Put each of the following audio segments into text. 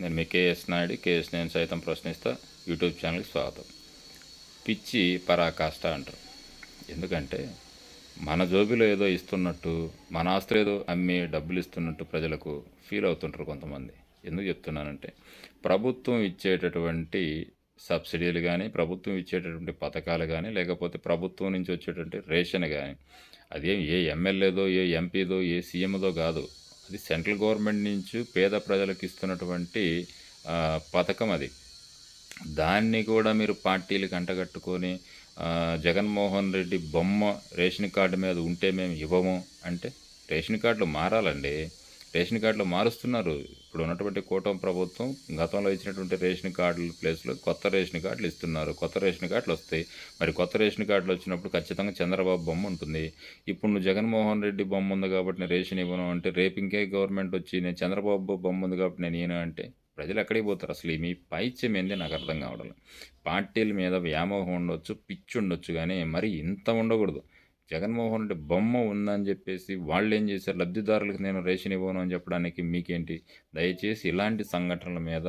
నేను మీ KS Naidu KS నేను సైతం ప్రశ్నిస్తా. యూట్యూబ్ ఛానల్కి స్వాగతం. పిచ్చి పరాకాష్ట అంటారు. ఎందుకంటే మన జోబిలో ఏదో ఇస్తున్నట్టు మన ఆస్తులు ఏదో అమ్మి డబ్బులు ఇస్తున్నట్టు ప్రజలకు ఫీల్ అవుతుంటారు కొంతమంది. ఎందుకు చెప్తున్నానంటే ప్రభుత్వం ఇచ్చేటటువంటి సబ్సిడీలు కానీ ప్రభుత్వం ఇచ్చేటటువంటి పథకాలు కానీ లేకపోతే ప్రభుత్వం నుంచి వచ్చేటువంటి రేషన్ కానీ అదేం ఏ ఎమ్మెల్యేదో ఏ ఎంపీదో ఏ సీఎందో కాదు. అది సెంట్రల్ గవర్నమెంట్ నుంచి పేద ప్రజలకు ఇస్తున్నటువంటి పథకం అది. దాన్ని కూడా మీరు పార్టీలకు అంటగట్టుకొని జగన్మోహన్ రెడ్డి బొమ్మ రేషన్ కార్డు మీద ఉంటే మేము ఇవ్వము అంటే రేషన్ కార్డులు మారాలండి. రేషన్ కార్డులు మారుస్తున్నారు. ఇప్పుడు ఉన్నటువంటి కూటమి ప్రభుత్వం గతంలో ఇచ్చినటువంటి రేషన్ కార్డుల ప్లేస్లో కొత్త రేషన్ కార్డులు ఇస్తున్నారు. కొత్త రేషన్ కార్డులు వస్తాయి. మరి కొత్త రేషన్ కార్డులు వచ్చినప్పుడు ఖచ్చితంగా చంద్రబాబు బొమ్మ ఉంటుంది. ఇప్పుడు నువ్వు జగన్మోహన్ రెడ్డి బొమ్మ ఉంది కాబట్టి నేను రేషన్ ఇవ్వను అంటే రేపు ఇంకే గవర్నమెంట్ వచ్చి నేను చంద్రబాబు బొమ్మ ఉంది కాబట్టి నేను ఈయన అంటే ప్రజలు ఎక్కడికి పోతారు? అసలు ఈ మీ పైత్యం ఏంది? నాకు అర్థం కావడం పార్టీల మీద వ్యామోహం ఉండొచ్చు పిచ్చి ఉండొచ్చు కానీ మరి ఇంత ఉండకూడదు. జగన్మోహన్ రెడ్డి బొమ్మ ఉందని చెప్పేసి వాళ్ళు ఏం చేశారు? లబ్ధిదారులకు నేను రేషన్ ఇవ్వను అని చెప్పడానికి మీకేంటి? దయచేసి ఇలాంటి సంఘటనల మీద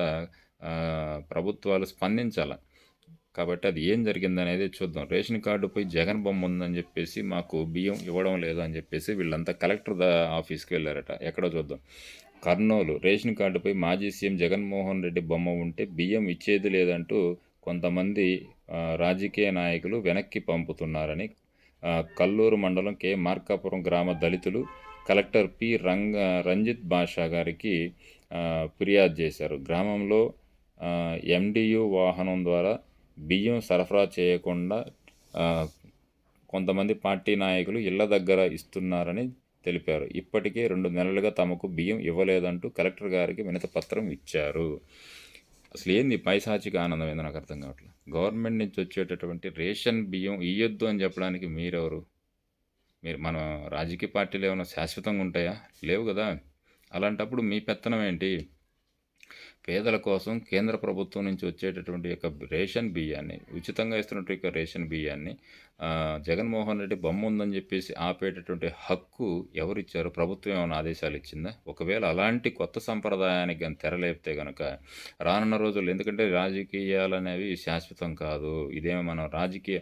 ప్రభుత్వాలు స్పందించాలి. కాబట్టి అది ఏం జరిగింది అనేది చూద్దాం. రేషన్ కార్డుపై జగన్ బొమ్మ ఉందని చెప్పేసి మాకు బియ్యం ఇవ్వడం లేదు అని చెప్పేసి వీళ్ళంతా కలెక్టర్ ద ఆఫీస్కి వెళ్ళారట. ఎక్కడో చూద్దాం. కర్నూలు రేషన్ కార్డుపై మాజీ సీఎం జగన్మోహన్ రెడ్డి బొమ్మ ఉంటే బియ్యం ఇచ్చేది లేదంటూ కొంతమంది రాజకీయ నాయకులు వెనక్కి పంపుతున్నారని కల్లూరు మండలం కె. మార్కాపురం గ్రామ దళితులు కలెక్టర్ పి. రంగ రంజిత్ బాషా గారికి ఫిర్యాదు చేశారు. గ్రామంలో ఎండియు వాహనం ద్వారా బియ్యం సరఫరా చేయకుండా కొంతమంది పార్టీ నాయకులు ఇళ్ళ దగ్గర ఇస్తున్నారని తెలిపారు. ఇప్పటికే రెండు నెలలుగా తమకు బియ్యం ఇవ్వలేదంటూ కలెక్టర్ గారికి వినతి పత్రం ఇచ్చారు. అసలు ఏంది పైశాచిక ఆనందం ఏందో నాకు అర్థం కావట్లేదు. గవర్నమెంట్ నుంచి వచ్చేటటువంటి రేషన్ బియ్యం ఇయ్యొద్దు అని చెప్పడానికి మీరెవరు? మీరు మన రాజకీయ పార్టీలు ఏమైనా శాశ్వతంగా ఉంటాయా? లేవు కదా. అలాంటప్పుడు మీ పెత్తనం ఏంటి? పేదల కోసం కేంద్ర ప్రభుత్వం నుంచి వచ్చేటటువంటి యొక్క రేషన్ బియ్యాన్ని ఉచితంగా ఇస్తున్నట్టు యొక్క రేషన్ బియ్యాన్ని జగన్మోహన్ రెడ్డి బొమ్మ ఉందని చెప్పేసి ఆపేటటువంటి హక్కు ఎవరిచ్చారు? ప్రభుత్వం ఏమైనా ఆదేశాలు ఇచ్చిందా? ఒకవేళ అలాంటి కొత్త సంప్రదాయానికి కానీ తెరలేపితే కనుక రానున్న రోజుల్లో ఎందుకంటే రాజకీయాలు అనేవి శాశ్వతం కాదు. ఇదేమో మనం రాజకీయ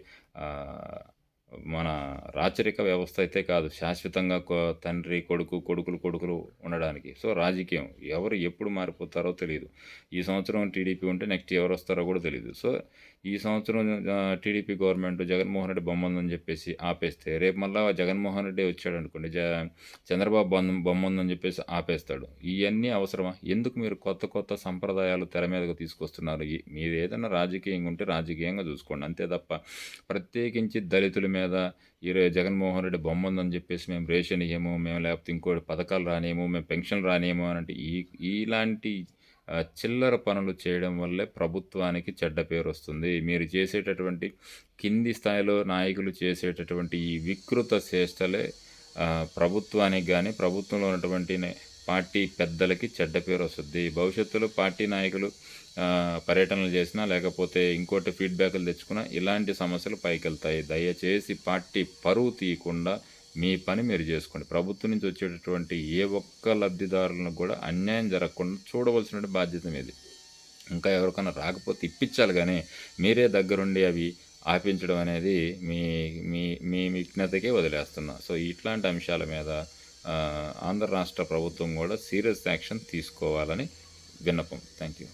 మన రాచరిక వ్యవస్థ అయితే కాదు శాశ్వతంగా కొ- తండ్రి కొడుకు కొడుకులు కొడుకులు ఉండడానికి. సో రాజకీయం ఎవరు ఎప్పుడు మారిపోతారో తెలియదు ఈ సంవత్సరం టీడీపీ ఉంటే నెక్స్ట్ ఎవరు వస్తారో కూడా తెలియదు సో ఈ సంవత్సరం టీడీపీ గవర్నమెంట్ జగన్మోహన్ రెడ్డి బొమ్మ ఉందని చెప్పేసి ఆపేస్తే రేపు మళ్ళీ జగన్మోహన్ రెడ్డి వచ్చాడు అనుకోండి జ చంద్రబాబు బొమ్మ బొమ్మ ఉందని చెప్పేసి ఆపేస్తాడు. ఇవన్నీ అవసరమా? ఎందుకు మీరు కొత్త కొత్త సంప్రదాయాలు తెర మీదకు తీసుకొస్తున్నారు? ఈ- మీరు ఏదైనా రాజకీయంగా ఉంటే రాజకీయంగా చూసుకోండి. అంతే తప్ప ప్రత్యేకించి దళితుల మీద ఈరోజు జగన్మోహన్ రెడ్డి బొమ్మ ఉందని చెప్పేసి మేము రేషన్ ఇయ్యము మేము లేకపోతే ఇంకోటి పథకాలు రానేమో మేము పెన్షన్ రానేమో అని అంటే ఈ ఇలాంటి చిల్లర పనులు చేయడం వల్లే ప్రభుత్వానికి చెడ్డ పేరు వస్తుంది. మీరు చేసేటటువంటి కింది స్థాయిలో నాయకులు చేసేటటువంటి ఈ వికృత చేష్టలే ప్రభుత్వానికి కానీ ప్రభుత్వంలో ఉన్నటువంటి పార్టీ పెద్దలకి చెడ్డ పేరు వస్తుంది. భవిష్యత్తులో పార్టీ నాయకులు పర్యటనలు చేసినా లేకపోతే ఇంకోటి ఫీడ్బ్యాక్లు తెచ్చుకున్నా ఇలాంటి సమస్యలు పైకెళ్తాయి. దయచేసి పార్టీ పరువు తీయకుండా మీ పని మీరు చేసుకోండి. ప్రభుత్వం నుంచి వచ్చేటటువంటి ఏ ఒక్క లబ్ధిదారులను కూడా అన్యాయం జరగకుండా చూడవలసిన బాధ్యత మీది. ఇంకా ఎవరికైనా రాకపోతే ఇప్పించాలి కానీ మీరే దగ్గరుండి అవి ఆపించడం అనేది మీ మీ మీ విజ్ఞతకే వదిలేస్తున్నా. సో ఇట్లాంటి అంశాల మీద ఆంధ్ర రాష్ట్ర ప్రభుత్వం కూడా సీరియస్ యాక్షన్ తీసుకోవాలని విన్నపం. Thank you